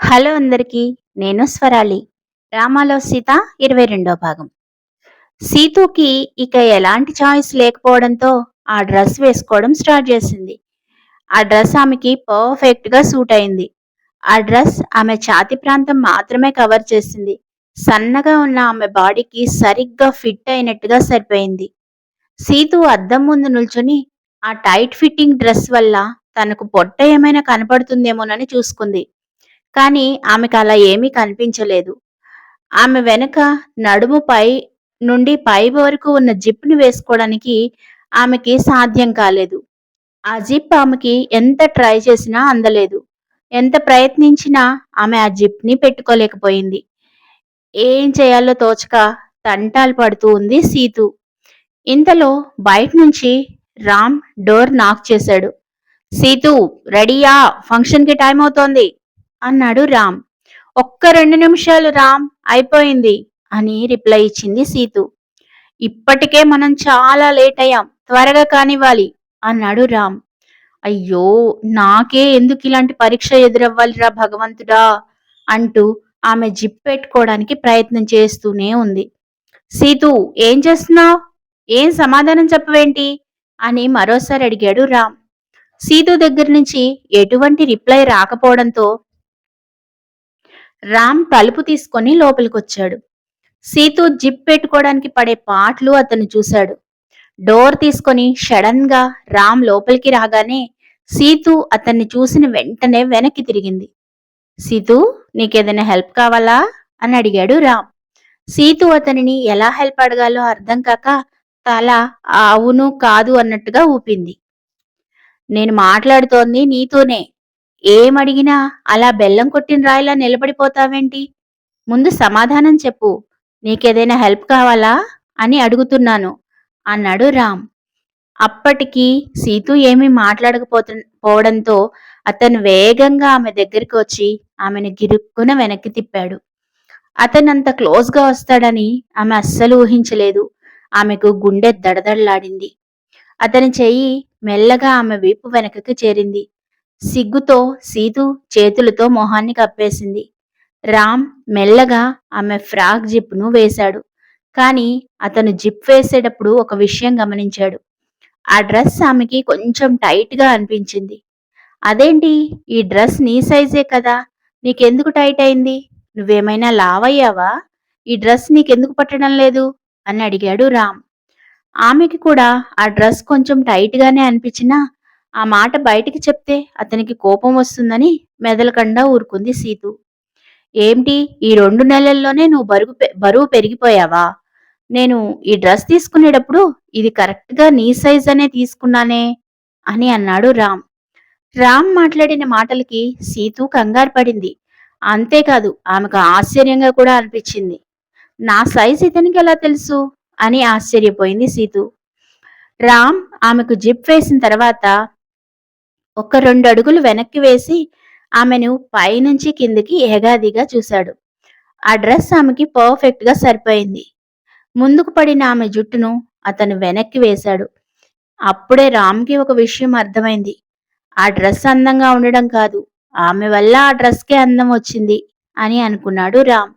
Hello అందరికీ నేను స్వరాలి. రామాలో సీత ఇరవై రెండో భాగం. సీతుకి ఇక ఎలాంటి చాయిస్ లేకపోవడంతో ఆ డ్రెస్ వేసుకోవడం స్టార్ట్ చేసింది. ఆ డ్రెస్ ఆమెకి పర్ఫెక్ట్గా సూట్ అయింది. ఆ డ్రెస్ ఆమె ఛాతి ప్రాంతం మాత్రమే కవర్ చేసింది. సన్నగా ఉన్న ఆమె బాడీకి సరిగ్గా ఫిట్ అయినట్టుగా సరిపోయింది. సీతు అద్దం ముందు నిల్చుని ఆ టైట్ ఫిట్టింగ్ డ్రెస్ వల్ల తనకు పొట్ట ఏమైనా కనపడుతుందేమోనని చూసుకుంది. కానీ ఆమెకు అలా ఏమీ కనిపించలేదు. ఆమె వెనుక నడుము పై నుండి పై వరకు ఉన్న జిప్ను వేసుకోవడానికి ఆమెకి సాధ్యం కాలేదు. ఆ జిప్ ఆమెకి ఎంత ట్రై చేసినా అందలేదు. ఎంత ప్రయత్నించినా ఆమె ఆ జిప్ని పెట్టుకోలేకపోయింది. ఏం చేయాలో తోచక తంటాలు పడుతూ ఉంది సీతు. ఇంతలో బయట నుంచి రామ్ డోర్ నాక్ చేశాడు. సీతు రెడీయా ఫంక్షన్కి టైం అవుతోంది అన్నాడు రామ్. ఒక్క రెండు నిమిషాలు రామ్ అయిపోయింది అని రిప్లై ఇచ్చింది సీతు. ఇప్పటికే మనం చాలా లేట్ అయ్యాం త్వరగా కానివ్వాలి అన్నాడు రామ్. అయ్యో నాకే ఎందుకు ఇలాంటి పరీక్ష ఎదురవ్వాలిరా భగవంతుడా అంటూ ఆమె జిప్ పెట్టుకోవడానికి ప్రయత్నం చేస్తూనే ఉంది. సీతు ఏం చేస్తున్నావు? ఏం సమాధానం చెప్పవేంటి? అని మరోసారి అడిగాడు రామ్. సీతు దగ్గర నుంచి ఎటువంటి రిప్లై రాకపోవడంతో రామ్ తలుపు తీసుకొని లోపలికొచ్చాడు. సీతు జిప్ పెట్టుకోవడానికి పడే పాటలు అతను చూశాడు. డోర్ తీసుకొని సడన్గా రామ్ లోపలికి రాగానే సీతు అతన్ని చూసిన వెంటనే వెనక్కి తిరిగింది. సీతు నీకేదైనా హెల్ప్ కావాలా? అని అడిగాడు రామ్. సీతు అతనిని ఎలా హెల్ప్ అడగాలో అర్థం కాక తల అవును కాదు అన్నట్టుగా ఊపింది. నేను మాట్లాడుతోంది నీతోనే ఏమడిగినా అలా బెల్లం కొట్టిన రాయిలా నిలబడిపోతావేంటి? ముందు సమాధానం చెప్పు. నీకేదైనా హెల్ప్ కావాలా? అని అడుగుతున్నాను అన్నాడు రామ్. అప్పటికి సీతు ఏమీ మాట్లాడకపోతు పోవడంతో అతను వేగంగా ఆమె దగ్గరికి వచ్చి ఆమెను గిరుక్కున వెనక్కి తిప్పాడు. అతను అంత క్లోజ్గా వస్తాడని ఆమె అస్సలు ఊహించలేదు. ఆమెకు గుండె దడదడలాడింది. అతని చెయ్యి మెల్లగా ఆమె వీపు వెనకకి చేరింది. సిగ్గుతో సీతు చేతులతో మొహాన్ని కప్పేసింది. రామ్ మెల్లగా ఆమె ఫ్రాక్ జిప్ను వేశాడు. కానీ అతను జిప్ వేసేటప్పుడు ఒక విషయం గమనించాడు. ఆ డ్రెస్ ఆమెకి కొంచెం టైట్గా అనిపించింది. అదేంటి? ఈ డ్రెస్ నీ సైజే కదా? నీకెందుకు టైట్ అయింది? నువ్వేమైనా లావయ్యావా? ఈ డ్రెస్ నీకెందుకు పట్టడం లేదు? అని అడిగాడు రామ్. ఆమెకి కూడా ఆ డ్రెస్ కొంచెం టైట్గానే అనిపించినా ఆ మాట బయటికి చెప్తే అతనికి కోపం వస్తుందని మెదలకుండా ఊరుకుంది సీతు. ఏమిటి ఈ రెండు నెలల్లోనే నువ్వు బరువు బరువు పెరిగిపోయావా? నేను ఈ డ్రెస్ తీసుకునేటప్పుడు ఇది కరెక్ట్గా నీ సైజ్ అనే తీసుకున్నానే అని అన్నాడు రామ్. రామ్ మాట్లాడిన మాటలకి సీతు కంగారు పడింది. అంతేకాదు ఆమెకు ఆశ్చర్యంగా కూడా అనిపించింది. నా సైజ్ ఇతనికి ఎలా తెలుసు? అని ఆశ్చర్యపోయింది సీతు. రామ్ ఆమెకు జిప్ వేసిన తర్వాత ఒక రెండు అడుగులు వెనక్కి వేసి ఆమెను పైనుంచి కిందికి ఏగాదిగా చూశాడు. ఆ డ్రెస్ ఆమెకి పర్ఫెక్ట్గా సరిపోయింది. ముందుకు పడిన ఆమె జుట్టును అతను వెనక్కి వేశాడు. అప్పుడే రామ్కి ఒక విషయం అర్థమైంది. ఆ డ్రెస్ అందంగా ఉండడం కాదు ఆమె వల్ల ఆ డ్రెస్కే అందం వచ్చింది అని అనుకున్నాడు రామ్.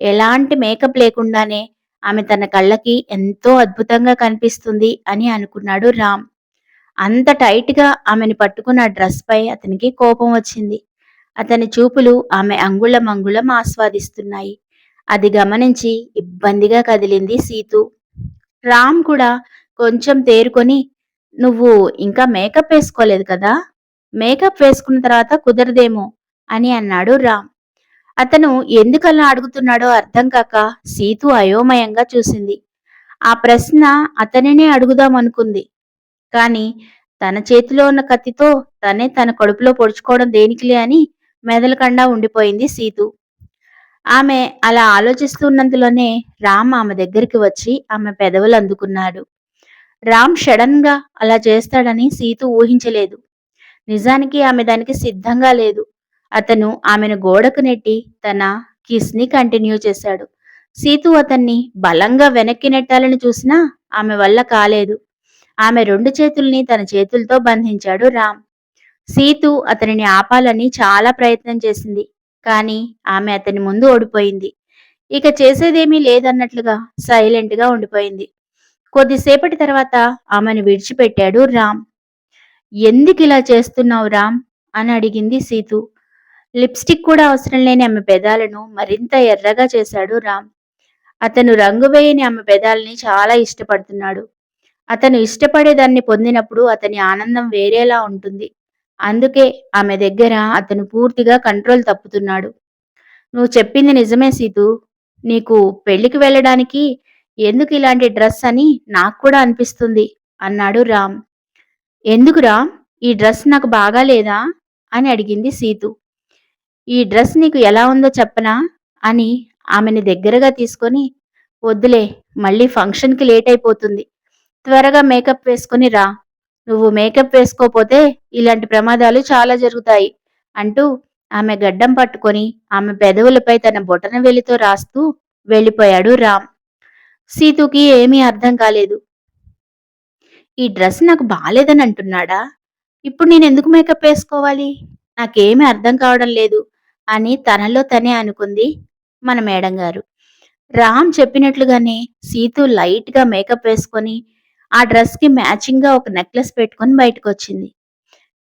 ఎలాంటి మేకప్ లేకుండానే ఆమె తన కళ్ళకి ఎంతో అద్భుతంగా కనిపిస్తుంది అని అనుకున్నాడు రామ్. అంత టైట్గా ఆమెను పట్టుకున్న డ్రెస్ పై అతనికి కోపం వచ్చింది. అతని చూపులు ఆమె అంగుళం అంగుళం ఆస్వాదిస్తున్నాయి. అది గమనించి ఇబ్బందిగా కదిలింది సీతు. రామ్ కూడా కొంచెం తేరుకొని నువ్వు ఇంకా మేకప్ వేసుకోలేదు కదా? మేకప్ వేసుకున్న తర్వాత కుదరదేమో అని అన్నాడు రామ్. అతను ఎందుకలా అడుగుతున్నాడో అర్థం కాక సీతు అయోమయంగా చూసింది. ఆ ప్రశ్న అతనినే అడుగుదామనుకుంది. కాని తన చేతిలో ఉన్న కత్తితో తనే తన కడుపులో పొడుచుకోవడం దేనికిలే అని మెదలకండా ఉండిపోయింది సీతు. ఆమె అలా ఆలోచిస్తున్నంతలోనే రామ్ ఆమె దగ్గరికి వచ్చి ఆమె పెదవులు అందుకున్నాడు. రామ్ సడన్గా అలా చేస్తాడని సీతు ఊహించలేదు. నిజానికి ఆమె దానికి సిద్ధంగా లేదు. అతను ఆమెను గోడకు నెట్టి తన కిస్ని కంటిన్యూ చేశాడు. సీతు అతన్ని బలంగా వెనక్కి నెట్టాలని చూసినా ఆమె వల్ల కాలేదు. ఆమె రెండు చేతుల్ని తన చేతులతో బంధించాడు రామ్. సీతు అతనిని ఆపాలని చాలా ప్రయత్నం చేసింది కానీ ఆమె అతని ముందు ఓడిపోయింది. ఇక చేసేదేమీ లేదన్నట్లుగా సైలెంట్గా ఉండిపోయింది. కొద్దిసేపటి తర్వాత ఆమెను విడిచిపెట్టాడు రామ్. ఎందుకు ఇలా చేస్తున్నావు రామ్? అని అడిగింది సీతు. లిప్స్టిక్ కూడా అవసరం లేని ఆమె పెదాలను మరింత ఎర్రగా చేశాడు రామ్. అతను రంగు వేయని ఆమె పెదాలని చాలా ఇష్టపడుతున్నాడు. అతను ఇష్టపడేదాన్ని పొందినప్పుడు అతని ఆనందం వేరేలా ఉంటుంది. అందుకే ఆమె దగ్గర అతను పూర్తిగా కంట్రోల్ తప్పుతున్నాడు. నువ్వు చెప్పింది నిజమే సీతు. నీకు పెళ్ళికి వెళ్ళడానికి ఎందుకు ఇలాంటి డ్రెస్ అని నాకు కూడా అనిపిస్తుంది అన్నాడు రామ్. ఎందుకురా ఈ డ్రెస్ నాకు బాగా లేదా? అని అడిగింది సీతు. ఈ డ్రెస్ నీకు ఎలా ఉందో చెప్పనా? అని ఆమెని దగ్గరగా తీసుకొని వద్దులే మళ్ళీ ఫంక్షన్కి లేట్ అయిపోతుంది. త్వరగా మేకప్ వేసుకొని రా. నువ్వు మేకప్ వేసుకోపోతే ఇలాంటి ప్రమాదాలు చాలా జరుగుతాయి అంటూ ఆమె గడ్డం పట్టుకొని ఆమె పెదవులపై తన బొటన వెలితో రాస్తూ వెళ్ళిపోయాడు రామ్. సీతుకి ఏమీ అర్థం కాలేదు. ఈ డ్రెస్ నాకు బాలేదని అంటున్నాడా? ఇప్పుడు నేను ఎందుకు మేకప్ వేసుకోవాలి? నాకేమీ అర్థం కావడం లేదు అని తనలో తనే అనుకుంది మన మేడం గారు. రామ్ చెప్పినట్లుగానే సీతు లైట్గా మేకప్ వేసుకొని ఆ డ్రెస్కి మ్యాచింగ్గా ఒక నెక్లెస్ పెట్టుకొని బయటకు వచ్చింది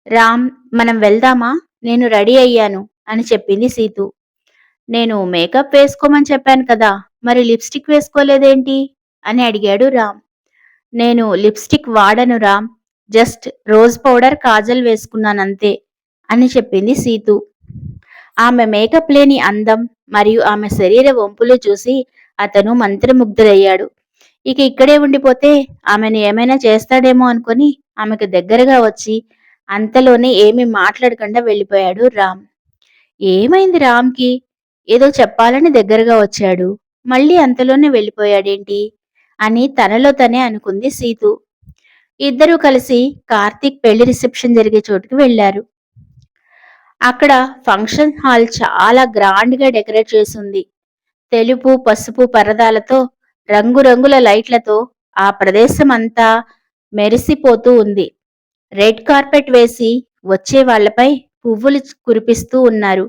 రామ్ మనం వెళ్దామా? నేను రెడీ అయ్యాను అని చెప్పింది సీతు. నేను మేకప్ వేసుకోమని చెప్పాను కదా మరి లిప్స్టిక్ వేసుకోలేదేంటి? అని అడిగాడు రామ్. నేను లిప్స్టిక్ వాడను Ram just rose powder kajal వేసుకున్నానంతే అని చెప్పింది సీతు. ఆమె మేకప్ లేని అందం మరియు ఆమె శరీర వంపులు చూసి అతను మంత్రముగ్ధుడయ్యాడు. ఇక ఇక్కడే ఉండిపోతే ఆమెను ఏమైనా చేస్తాడేమో అనుకొని ఆమెకు దగ్గరగా వచ్చి అంతలోనే ఏమీ మాట్లాడకుండా వెళ్ళిపోయాడు రామ్. ఏమైంది రామ్కి? ఏదో చెప్పాలని దగ్గరగా వచ్చాడు. మళ్ళీ అంతలోనే వెళ్ళిపోయాడేంటి? అని తనలో తనే అనుకుంది సీతు. ఇద్దరూ కలిసి కార్తీక్ పెళ్ళి రిసెప్షన్ జరిగే చోటుకి వెళ్ళారు అక్కడ ఫంక్షన్ హాల్ చాలా గ్రాండ్గా డెకరేట్ చేసింది తెలుపు పసుపు పరదాలతో రంగురంగుల లైట్లతో ఆ ప్రదేశం అంతా మెరిసిపోతూ ఉంది. రెడ్ కార్పెట్ వేసి వచ్చే వాళ్ళపై పువ్వులు కురిపిస్తూ ఉన్నారు.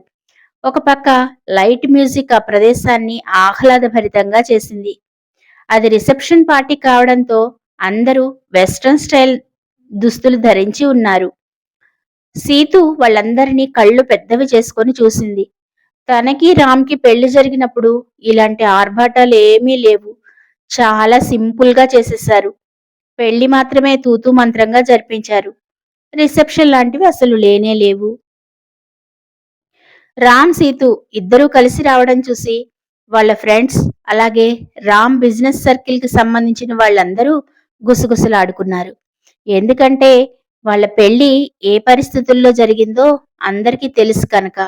ఒక పక్క లైట్ మ్యూజిక్ ఆ ప్రదేశాన్ని ఆహ్లాదభరితంగా చేసింది. అది రిసెప్షన్ పార్టీ కావడంతో అందరూ వెస్ట్రన్ స్టైల్ దుస్తులు ధరించి ఉన్నారు. సీతు వాళ్ళందరినీ కళ్ళు పెద్దవి చేసుకొని చూసింది. తనకి రామ్కి పెళ్ళి జరిగినప్పుడు ఇలాంటి ఆర్భాటాలు ఏమీ లేవు. చాలా సింపుల్గా చేసేశారు పెళ్ళి మాత్రమే తూతూ మంత్రంగా జరిపించారు. రిసెప్షన్ లాంటివి అసలు లేనే లేవు. రామ్ సీతు ఇద్దరూ కలిసి రావడం చూసి వాళ్ళ ఫ్రెండ్స్ అలాగే రామ్ బిజినెస్ సర్కిల్కి సంబంధించిన వాళ్ళందరూ గుసగుసలాడుకున్నారు. ఎందుకంటే వాళ్ళ పెళ్ళి ఏ పరిస్థితుల్లో జరిగిందో అందరికీ తెలుసు కనుక.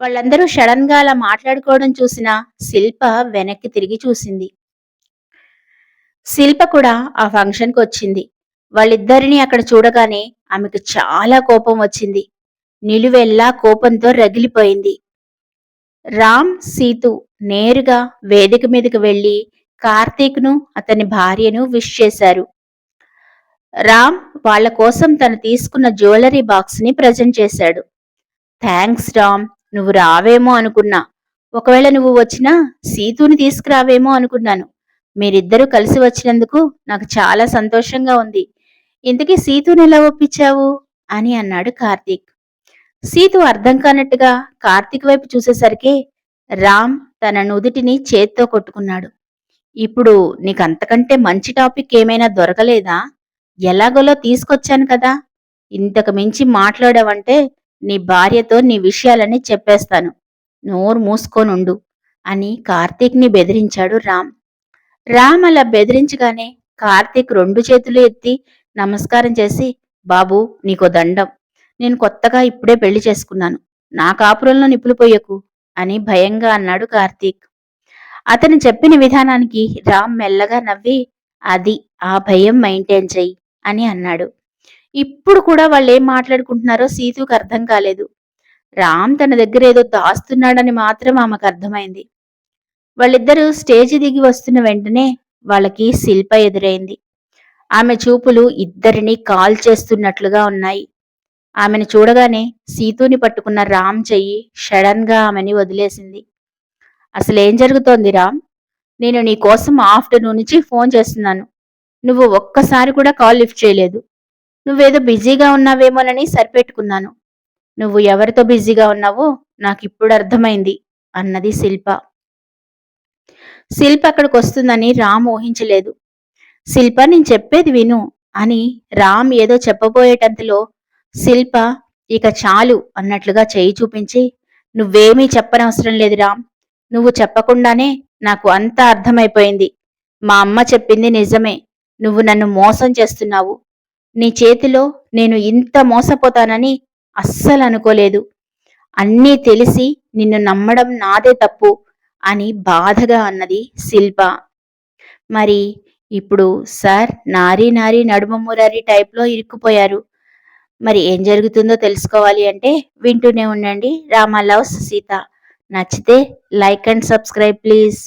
వాళ్ళందరూ సడన్గా అలా మాట్లాడుకోవడం చూసిన శిల్ప వెనక్కి తిరిగి చూసింది. శిల్ప కూడా ఆ ఫంక్షన్కి వచ్చింది. వాళ్ళిద్దరిని అక్కడ చూడగానే ఆమెకు చాలా కోపం వచ్చింది. నిలువెల్లా కోపంతో రగిలిపోయింది. రామ్ సీతు నేరుగా వేదిక మీదకి వెళ్ళి కార్తీక్ను అతని భార్యను విష్ చేశారు. రామ్ వాళ్ళ కోసం తను తీసుకున్న జ్యువెలరీ బాక్స్ని ప్రజెంట్ చేశాడు. థ్యాంక్స్ రామ్ నువ్వు రావేమో అనుకున్నా. ఒకవేళ నువ్వు వచ్చినా సీతుని తీసుకురావేమో అనుకున్నాను. మీరిద్దరూ కలిసి వచ్చినందుకు నాకు చాలా సంతోషంగా ఉంది. ఇంతకీ సీతుని ఎలా ఒప్పించావు? అని అన్నాడు కార్తీక్. సీతు అర్థం కానట్టుగా కార్తీక్ వైపు చూసేసరికి రామ్ తన నుదుటిని చేత్తో కొట్టుకున్నాడు. ఇప్పుడు నీకంతకంటే మంచి టాపిక్ ఏమైనా దొరకలేదా? ఎలాగోలో తీసుకొచ్చాను కదా. ఇంతకు మించి మాట్లాడావంటే నీ భార్యతో నీ విషయాలన్నీ చెప్పేస్తాను. నోరు మూసుకోనుండు అని కార్తీక్ని బెదిరించాడు రామ్. రామ్ అలా బెదిరించగానే కార్తీక్ రెండు చేతులు ఎత్తి నమస్కారం చేసి బాబు నీకో దండం. నేను కొత్తగా ఇప్పుడే పెళ్ళి చేసుకున్నాను. నా కాపురంలో నిప్పులు పోయకు అని భయంగా అన్నాడు కార్తీక్. అతను చెప్పిన విధానానికి రామ్ మెల్లగా నవ్వి అది ఆ భయం మెయింటైన్ చెయ్యి అని అన్నాడు. ఇప్పుడు కూడా వాళ్ళు ఏం మాట్లాడుకుంటున్నారో సీతుకు అర్థం కాలేదు. రామ్ తన దగ్గర ఏదో దాస్తున్నాడని మాత్రం ఆమెకు అర్థమైంది. వాళ్ళిద్దరూ స్టేజి దిగి వస్తున్న వెంటనే వాళ్ళకి శిల్ప ఎదురైంది. ఆమె చూపులు ఇద్దరిని కాల్ చేస్తున్నట్లుగా ఉన్నాయి. ఆమెను చూడగానే సీతుని పట్టుకున్న రామ్ చెయ్యి షడన్గా ఆమెని వదిలేసింది. అసలేం జరుగుతోంది రామ్? నేను నీ కోసం ఆఫ్టర్నూన్ నుంచి ఫోన్ చేస్తున్నాను. నువ్వు ఒక్కసారి కూడా కాల్ లిఫ్ట్ చేయలేదు. నువ్వేదో బిజీగా ఉన్నావేమోనని సరిపెట్టుకున్నాను. నువ్వు ఎవరితో బిజీగా ఉన్నావో నాకు ఇప్పుడు అర్థమైంది అన్నది శిల్ప. శిల్ప అక్కడికి వస్తుందని రామ్ ఊహించలేదు. శిల్ప నేను చెప్పేది విను అని రామ్ ఏదో చెప్పబోయేటంతలో శిల్ప ఇక చాలు అన్నట్లుగా చేయి చూపించి నువ్వేమీ చెప్పనవసరం లేదు రామ్. నువ్వు చెప్పకుండానే నాకు అంతా అర్థమైపోయింది. మా అమ్మ చెప్పింది నిజమే. నువ్వు నన్ను మోసం చేస్తున్నావు. నీ చేతిలో నేను ఇంత మోసపోతానని అస్సలు అనుకోలేదు. అన్నీ తెలిసి నిన్ను నమ్మడం నాదే తప్పు. అని బాధగా అన్నది శిల్ప. మరి ఇప్పుడు సార్ నారీ నారీ నడుమ మురారి టైప్లో ఇరుక్కుపోయారు. మరి ఏం జరుగుతుందో తెలుసుకోవాలి అంటే వింటూనే ఉండండి. రామా లవ్స్ సీత. నచ్చితే లైక్ అండ్ సబ్స్క్రైబ్ ప్లీజ్.